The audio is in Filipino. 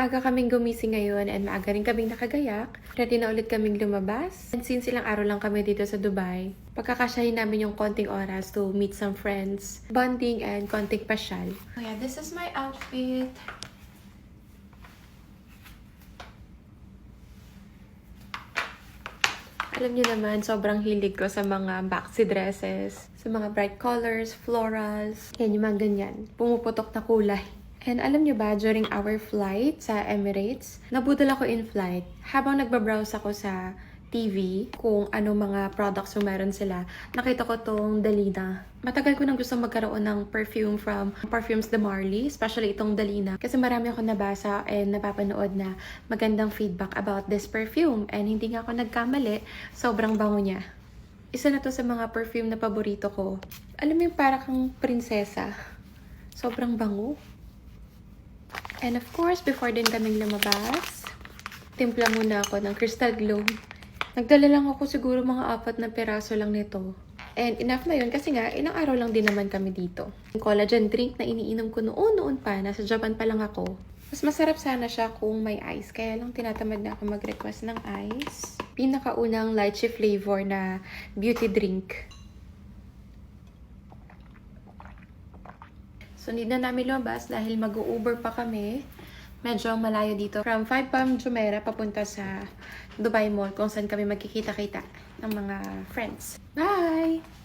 Maaga kaming gumising ngayon and maaga rin kaming nakagayak. Ready na ulit kaming lumabas. And since ilang araw lang kami dito sa Dubai, pagkakasyahin namin yung konting oras to meet some friends, bonding, and konting pasyal. Oh yeah, this is my outfit. Alam niyo naman, sobrang hilig ko sa mga maxi dresses, sa mga bright colors, florals, yan yung mga ganyan, pumuputok na kulay. And alam niyo ba, during our flight sa Emirates, nabudol ako in flight. Habang nagbabrowse ako sa TV kung ano mga products yung meron sila, nakita ko tong Dalina. Matagal ko nang gusto magkaroon ng perfume from Perfumes de Marley, especially itong Dalina. Kasi marami ako nabasa and napapanood na magandang feedback about this perfume. And hindi nga ako nagkamali, sobrang bango niya. Isa na to sa mga perfume na paborito ko. Alam mo yung para kang prinsesa. Sobrang bango. And of course, before din kaming lumabas, timpla muna ako ng Crystal Glow. Nagdala lang ako siguro mga apat na peraso lang nito. And enough na yun kasi nga, ilang araw lang din naman kami dito. Yung collagen drink na iniinom ko noon-noon pa, nasa Japan pa lang ako. Mas masarap sana siya kung may ice. Kaya lang tinatamad na ako mag-request ng ice. Pinakaunang lychee flavor na beauty drink. So, need na namin lumabas dahil mag-Uber pa kami. Medyo malayo dito. From 5 Pam Jumeirah papunta sa Dubai Mall kung saan kami magkikita-kita ng mga friends. Bye!